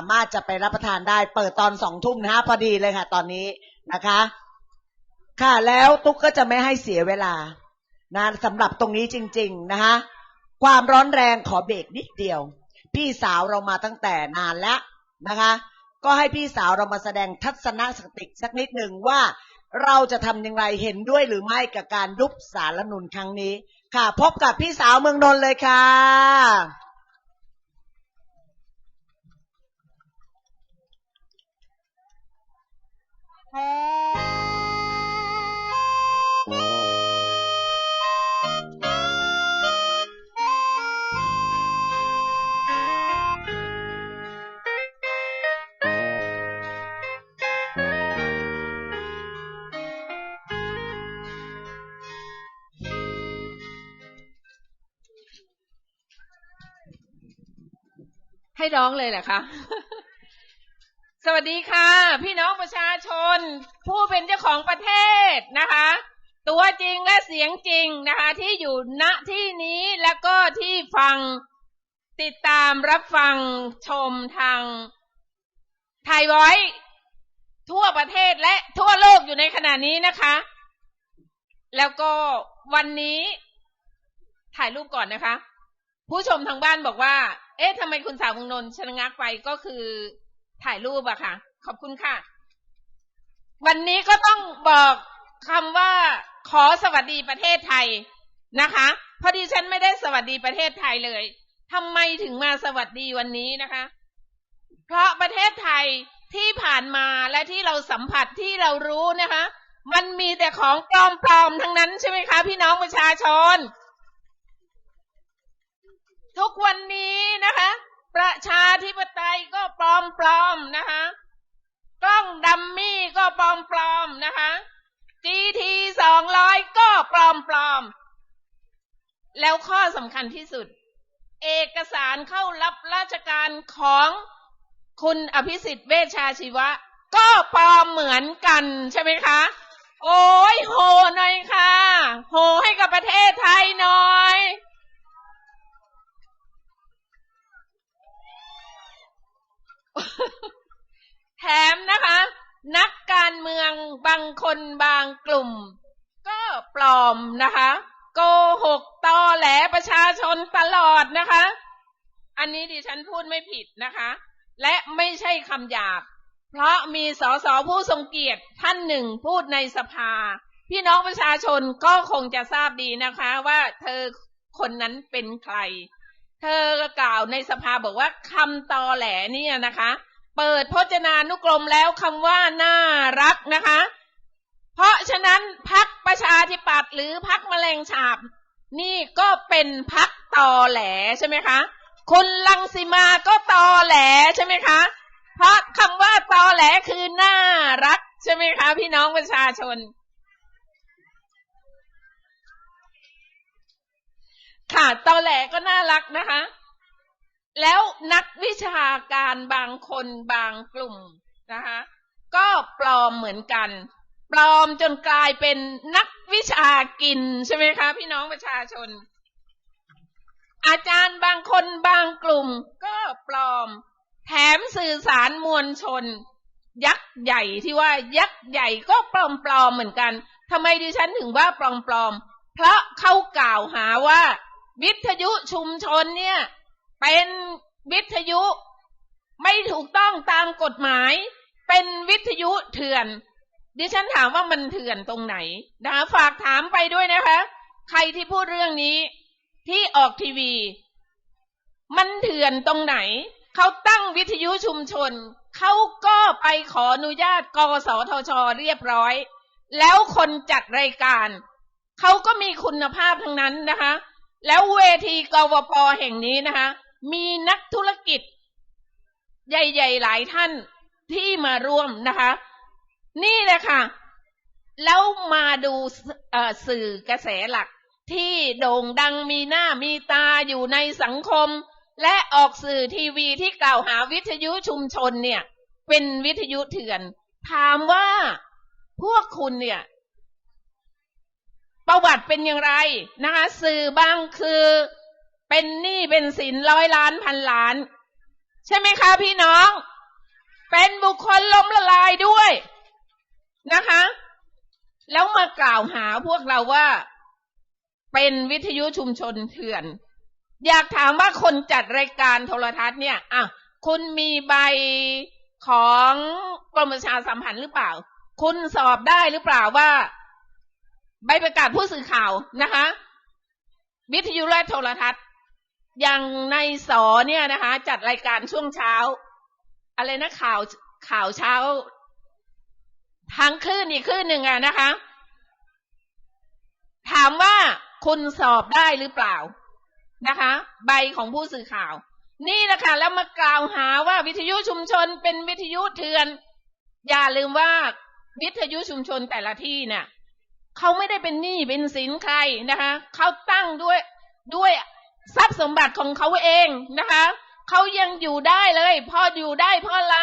ามารถจะไปรับประทานได้ เปิดตอนสองทุ่มนะฮะพอดีเลยค่ะ ตอนนี้นะคะ ค่ะแล้วตุ๊กก็จะไม่ให้เสียเวลานะสำหรับตรงนี้จริง ๆ นะคะความร้อนแรงขอเบรกนิดเดียว พี่สาวเรามาตั้งแต่นานแล้วนะคะ ก็ให้พี่สาวเรามาแสดงทัศนสติสักนิดหนึ่งว่าเราจะทำอย่างไรเห็นด้วยหรือไม่กับการยุบสารรัฐนุนครั้งนี้ ค่ะ พบกับพี่สาวเมืองนนท์เลยค่ะ ให้ร้องเลยเหรอคะ สวัสดีค่ะ พี่น้องประชาชน ผู้เป็นเจ้าของประเทศนะคะ ตัวจริงและเสียงจริงนะคะ ที่อยู่ณที่นี้แล้วก็ที่ฟังติดตามรับฟังชมทางไทยไว้ ทั่วประเทศและทั่วโลกอยู่ในขณะนี้นะคะ แล้วก็วันนี้ถ่ายรูปก่อนนะคะ ผู้ชมทางบ้านบอกว่า เอ๊ะทำไมคุณสาวเมืองนนท์ชะงักไปก็คือ ถ่ายรูปอะค่ะ ขอบคุณค่ะ วันนี้ก็ต้องบอกคำว่าขอสวัสดีประเทศไทยนะคะพอดีฉันไม่ได้สวัสดีประเทศไทยเลยทำไมถึงมาสวัสดีวันนี้นะคะ เพราะประเทศไทยที่ผ่านมาและที่เราสัมผัสที่เรารู้นะคะ มันมีแต่ของปลอมๆทั้งนั้นใช่ไหมคะ พี่น้องประชาชน ทุกวันนี้นะคะ ประชาธิปไตยก็ปลอมปลอมนะคะ กล้องดัมมี่ก็ปลอมปลอมนะคะ GT สองร้อยก็ปลอมปลอม แล้วข้อสำคัญที่สุด เอกสารเข้ารับราชการของคุณอภิสิทธิ์เวชชาชีวะ ก็ปลอมเหมือนกันใช่ไหมคะ โอ้ยโหหน่อยค่ะ โหให้กับประเทศไทยหน่อย แถมนะคะ นักการเมืองบางคนบางกลุ่ม ก็ปลอมนะคะ โกหกตอแหลประชาชนตลอดนะคะ อันนี้ดิฉันพูดไม่ผิดนะคะ และไม่ใช่คำหยาบ เพราะมีสสผู้ทรงเกียรติท่านหนึ่งพูดในสภา พี่น้องประชาชนก็คงจะทราบดีนะคะ ว่าเธอคนนั้นเป็นใคร เธอกล่าวในสภาบอกว่าคำตอแหลเนี่ยนะคะ เปิดพจนานุกรมแล้วคำว่าน่ารักนะคะ เพราะฉะนั้นพักประชาธิปัตย์หรือพักแมลงฉาบ นี่ก็เป็นพักตอแหลใช่ไหมคะคุณลังสีมาก็ตอแหลใช่ไหมคะ เพราะคำว่าตอแหลคือน่ารักใช่ไหมคะ พี่น้องประชาชน ค่ะตอแหลก็น่ารักนะคะ แล้วนักวิชาการบางคนบางกลุ่มนะคะ ก็ปลอมเหมือนกัน ปลอมจนกลายเป็นนักวิชากินใช่ไหมคะ พี่น้องประชาชน อาจารย์บางคนบางกลุ่มก็ปลอม แถมสื่อสารมวลชน ยักษ์ใหญ่ที่ว่ายักษ์ใหญ่ก็ปลอมปลอมเหมือนกันทำไมดิฉันถึงว่าปลอมปลอมเพราะเขากล่าวหาว่า วิทยุชุมชนเนี่ย เป็นวิทยุไม่ถูกต้องตามกฎหมาย เป็นวิทยุเถื่อน ดิฉันถามว่ามันเถื่อนตรงไหนนะคะฝากถามไปด้วยนะคะ ใครที่พูดเรื่องนี้ ที่ออกทีวี มันเถื่อนตรงไหน เขาตั้งวิทยุชุมชน เขาก็ไปขออนุญาตกสทช เรียบร้อย แล้วคนจัดรายการ เขาก็มีคุณภาพทั้งนั้นนะคะ แล้วเวทีกวปแห่งนี้นะคะ มีนักธุรกิจ ใหญ่ ๆ หลายท่านที่มาร่วมนะคะ นี่แหละค่ะ แล้วมาดูสื่อกระแสหลักที่โด่งดังมีหน้ามีตาอยู่ในสังคม และออกสื่อทีวีที่กล่าวหาวิทยุชุมชนเนี่ย เป็นวิทยุเถื่อน ถามว่าพวกคุณเนี่ย ประวัติเป็นอย่างไรนะคะสื่อบางคือเป็นหนี้เป็นสินร้อยล้านพันล้าน ใช่ไหมคะพี่น้อง เป็นบุคคลล้มละลายด้วยนะคะ แล้วมากล่าวหาพวกเราว่า เป็นวิทยุชุมชนเถื่อน อยากถามว่าคนจัดรายการโทรทัศน์เนี่ยอะคุณมีใบของกรมประชาสัมพันธ์หรือเปล่า คุณสอบได้หรือเปล่าว่า ใบประกาศผู้สื่อข่าวนะคะ วิทยุและโทรทัศน์ อย่างในสอเนี่ยนะคะ จัดรายการช่วงเช้า อะไรนะข่าวข่าวเช้า ทางคลื่นอีกคลื่นหนึ่งอะนะคะ ถามว่าคุณสอบได้หรือเปล่านะคะ ใบของผู้สื่อข่าว นี่นะคะแล้วมากล่าวหาว่าวิทยุชุมชนเป็นวิทยุเถื่อน อย่าลืมว่าวิทยุชุมชนแต่ละที่เนี่ย เขาไม่ได้เป็นหนี้เป็นสินใครนะคะเขาตั้งด้วยด้วยทรัพย์สมบัติของเขาเองนะคะเขายังอยู่ได้เลยพ่ออยู่ได้เพราะอะไร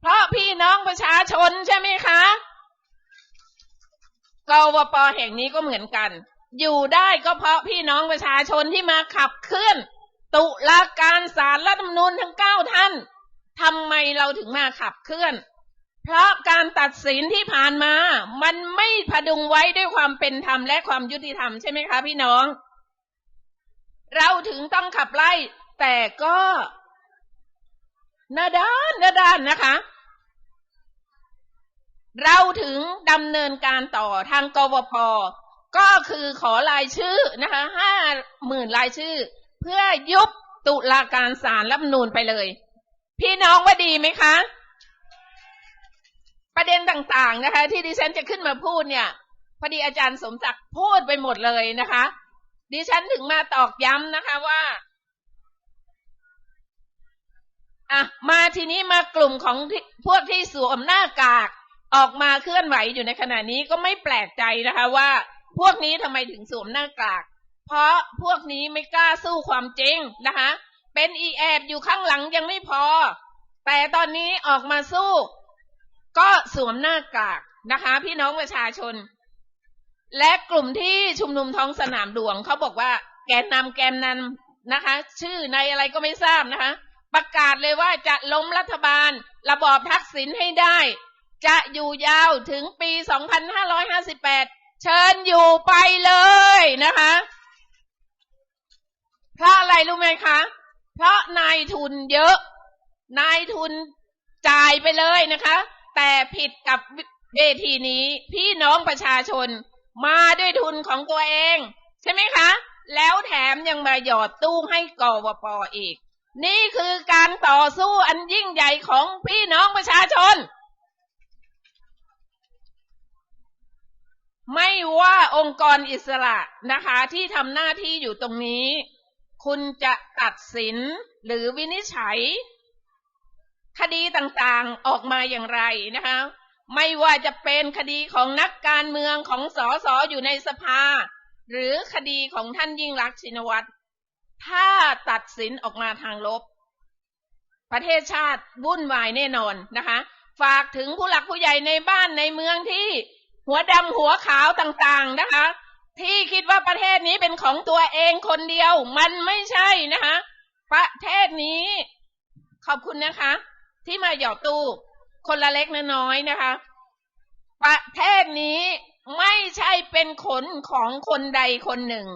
เพราะพี่น้องประชาชนใช่ไหมคะกวปแห่งนี้ก็เหมือนกัน อยู่ได้ก็เพราะพี่น้องประชาชนที่มาขับเคลื่อน ตุลาการศาลรัฐธรรมนูญทั้งเก้าท่านทำไมเราถึงมาขับเคลื่อน เพราะการตัดสินที่ผ่านมา มันไม่พดุงไว้ด้วยความเป็นธรรมและความยุติธรรมใช่ไหมคะพี่น้อง เราถึงต้องขับไล่ แต่ก็นาดานนาดานนะคะ เราถึงดำเนินการต่อทางกวพก็คือขอรายชื่อนะคะห้าหมื่นรายชื่อ เพื่อยุบตุลาการศาลรัฐมนูญไปเลย พี่น้องว่าดีไหมคะ ประเด็นต่างๆนะคะ ที่ดิฉันจะขึ้นมาพูดเนี่ยพอดีอาจารย์สมศักดิ์พูดไปหมดเลยนะคะ ดิฉันถึงมาตอกย้ำนะคะว่าอะมาทีนี้มากลุ่มของพวกที่สวมหน้ากากออกมาเคลื่อนไหวอยู่ในขณะนี้ก็ไม่แปลกใจนะคะว่า พวกนี้ทำไมถึงสวมหน้ากาก เพราะพวกนี้ไม่กล้าสู้ความจริงนะคะ เป็นอีแอบอยู่ข้างหลังยังไม่พอ แต่ตอนนี้ออกมาสู้ ก็สวมหน้ากากนะคะ พี่น้องประชาชน และกลุ่มที่ชุมนุมท้องสนามหลวงเขาบอกว่าแกนนำแกนนำนะคะ ชื่อในอะไรก็ไม่ทราบนะคะ ประกาศเลยว่าจะล้มรัฐบาล ระบอบทักษิณให้ได้ จะอยู่ยาวถึงปี 2558 เชิญอยู่ไปเลยนะคะเพราะอะไรรู้ไหมคะ เพราะนายทุนเยอะ นายทุนจ่ายไปเลยนะคะ แต่ผิดกับเวทีนี้พี่น้องประชาชนมาด้วยทุนของตัวเอง ใช่ไหมคะ แล้วแถมยังมาหยอดตู้ให้กวปอีก นี่คือการต่อสู้อันยิ่งใหญ่ของพี่น้องประชาชน ไม่ว่าองค์กรอิสระนะคะที่ทำหน้าที่อยู่ตรงนี้ คุณจะตัดสินหรือวินิจฉัย คดีต่างๆออกมาอย่างไรนะคะ ไม่ว่าจะเป็นคดีของนักการเมืองของสอสออยู่ในสภา หรือคดีของท่านยิ่งรักชินวัตรถ้าตัดสินออกมาทางลบ ประเทศชาติวุ่นวายแน่นอนนะคะ ฝากถึงผู้หลักผู้ใหญ่ในบ้านในเมืองที่หัวดำหัวขาวต่างๆนะคะ ที่คิดว่าประเทศนี้เป็นของตัวเองคนเดียว มันไม่ใช่นะคะ ประเทศนี้ ขอบคุณนะคะ ที่มาหยอดตู้คนละเล็กน้อยนะคะ ประเทศนี้ไม่ใช่เป็นขนของคนใดคนหนึ่ง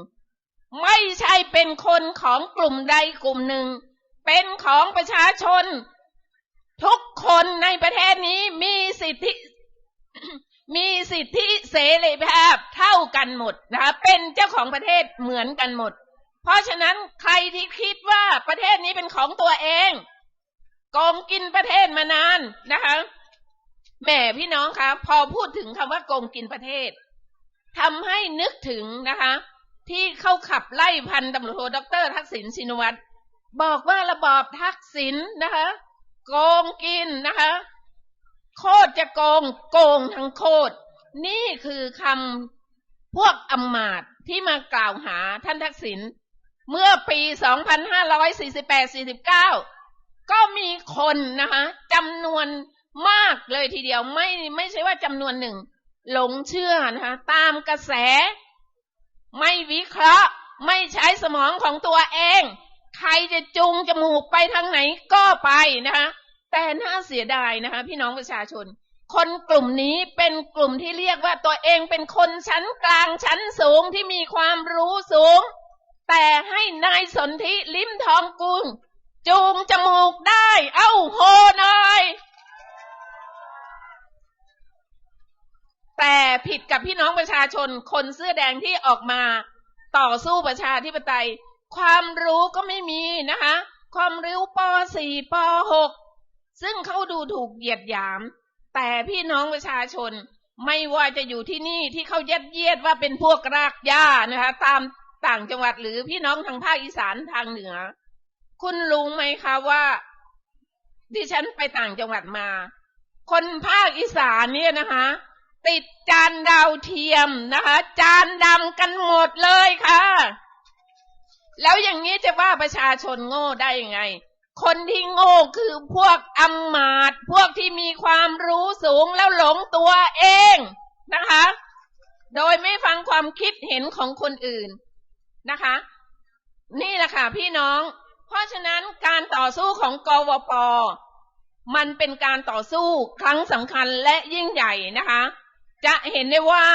ไม่ใช่เป็นคนของกลุ่มใดกลุ่มหนึ่ง เป็นของประชาชน ทุกคนในประเทศนี้มีสิทธิมีสิทธิเสรีภาพเท่ากันหมดนะคะเป็นเจ้าของประเทศเหมือนกันหมด เพราะฉะนั้นใครที่คิดว่าประเทศนี้เป็นของตัวเอง โกงกินประเทศมานานนะคะแหมพี่น้องคะพอพูดถึงคำว่าโกงกินประเทศทำให้นึกถึงนะคะ ที่เข้าขับไล่พันตำรวจโทดรทักษิณชินวัตรบอกว่าระบอบทักษิณนะคะโกงกินนะคะ โคตรจะโกงโกงทั้งโคตร นี่คือคำพวกอำมาตที่มากล่าวหาท่านทักษิณเมื่อปี 2548-49 ก็มีคนนะคะจำนวนมากเลยทีเดียวไม่ไม่ใช่ว่าจำนวนหนึ่ง หลงเชื่อนะคะตามกระแส ไม่วิเคราะห์ไม่ใช้สมองของตัวเอง ใครจะจุงจมูกไปทางไหนก็ไปนะคะแต่น่าเสียดายนะคะพี่น้องประชาชน คนกลุ่มนี้เป็นกลุ่มที่เรียกว่าตัวเองเป็นคนชั้นกลางชั้นสูงที่มีความรู้สูง แต่ให้นายสนธิลิ้มทองกุล จูงจมูกได้ เอ้าโหหน่อยแต่ผิดกับพี่น้องประชาชนคนเสื้อแดงที่ออกมาต่อสู้ประชาธิปไตย ความรู้ก็ไม่มีนะคะ ความรู้ป .4 ป .6 ซึ่งเขาดูถูกเหยียดหยาม แต่พี่น้องประชาชนไม่ว่าจะอยู่ที่นี่ที่เขายัดเยียดว่าเป็นพวกรากหญ้านะคะ ตามต่างจังหวัดหรือพี่น้องทางภาคอีสานทางเหนือ คุณรู้ไหมคะว่า ดิฉันไปต่างจังหวัดมา คนภาคอีสานเนี่ยนะคะ ติดจานดาวเทียมนะคะ จานดำกันหมดเลยค่ะ แล้วอย่างนี้จะว่าประชาชนโง่ได้ยังไง คนที่โง่คือพวกอำมาต์พวกที่มีความรู้สูงแล้วหลงตัวเองนะคะ โดยไม่ฟังความคิดเห็นของคนอื่นนะคะ นี่แหละค่ะพี่น้อง เพราะฉะนั้นการต่อสู้ของกวปมันเป็นการต่อสู้ครั้งสำคัญและยิ่งใหญ่นะคะ จะเห็นได้ว่า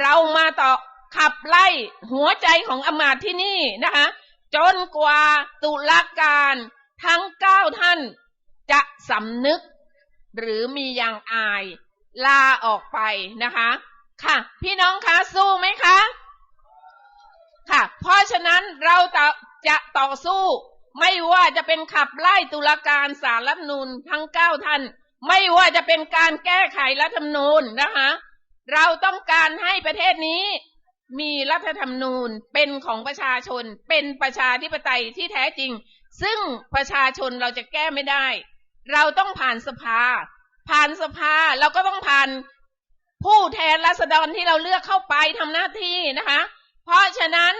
เรามาต่อขับไล่หัวใจของอมาตที่นี่นะคะ จนกว่าตุลาการทั้งเก้าท่านจะสำนึก หรือมีอย่างอายลาออกไปนะคะ ค่ะ พี่น้องคะสู้ไหมคะ ค่ะ เพราะฉะนั้นเราจะต่อสู้ ไม่ว่าจะเป็นขับไล่ตุลาการสารรัฐนูญทั้งเก้าท่าน ไม่ว่าจะเป็นการแก้ไขรัฐธรรมนูญนะคะ เราต้องการให้ประเทศนี้ มีรัฐธรรมนูญเป็นของประชาชน เป็นประชาธิปไตยที่แท้จริง ซึ่งประชาชนเราจะแก้ไม่ได้ เราต้องผ่านสภา ผ่านสภาเราก็ต้องผ่านผู้แทนราษฎรที่เราเลือกเข้าไปทำหน้าที่นะคะ เพราะฉะนั้น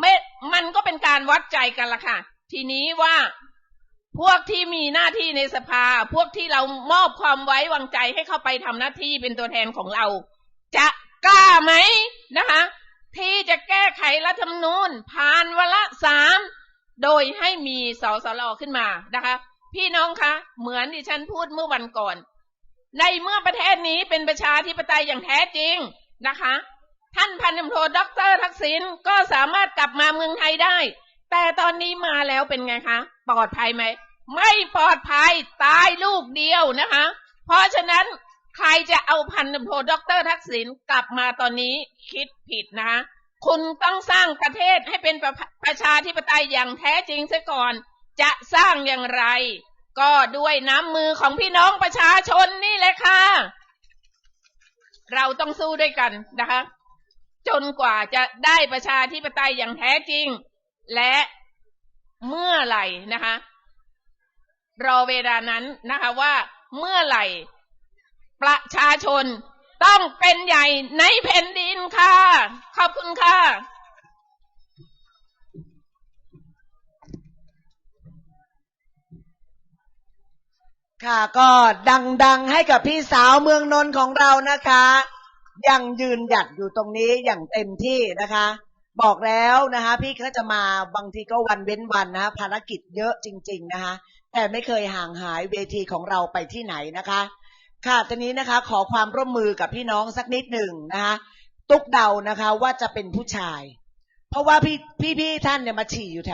ไม่มันก็เป็นการวัดใจกันละค่ะ ทีนี้ว่าพวกที่มีหน้าที่ในสภา พวกที่เรามอบความไว้วางใจให้เข้าไปทำหน้าที่เป็นตัวแทนของเรา จะกล้าไหมนะคะ ที่จะแก้ไขรัฐธรรมนูญผ่านวาระสามโดยให้มีสสลขึ้นมานะคะ พี่น้องคะ เหมือนที่ฉันพูดเมื่อวันก่อน ในเมื่อประเทศนี้เป็นประชาธิปไตยอย่างแท้จริงนะคะ ท่านพันตำรวจด็อกเตอร์ทักษิณก็สามารถกลับมาเมืองไทยได้ แต่ตอนนี้มาแล้วเป็นไงคะ ปลอดภัยไหม ไม่ปลอดภัยตายลูกเดียวนะคะ เพราะฉะนั้นใครจะเอาพันตำรวจด็อกเตอร์ทักษิณกลับมาตอนนี้คิดผิดนะคะคุณต้องสร้างประเทศให้เป็นประประชาธิปไตยอย่างแท้จริงซะก่อน จะสร้างอย่างไร ก็ด้วยน้ำมือของพี่น้องประชาชนนี่แหละค่ะ เราต้องสู้ด้วยกันนะคะ จนกว่าจะได้ประชาธิปไตยอย่างแท้จริง และเมื่อไหร่นะคะ รอเวลานั้นนะคะว่าเมื่อไหร่ ประชาชนต้องเป็นใหญ่ในแผ่นดินค่ะ ขอบคุณค่ะค่ะก็ดังๆให้กับพี่สาวเมืองนนท์ของเรานะคะ ยังยืนหยัดอยู่ตรงนี้อย่างเต็มที่นะคะ บอกแล้วนะคะ พี่ก็จะมาบางทีก็วันเว้นวันนะคะภารกิจเยอะจริง ๆนะคะ แต่ไม่เคยห่างหายเวทีของเราไปที่ไหนนะคะ ค่ะตอนนี้นะคะขอความร่วมมือกับพี่น้องสักนิดหนึ่งนะคะตุกเดานะคะว่าจะเป็นผู้ชาย เพราะว่าพี่พี่ๆท่านเนี่ยมาฉี่อยู่แถว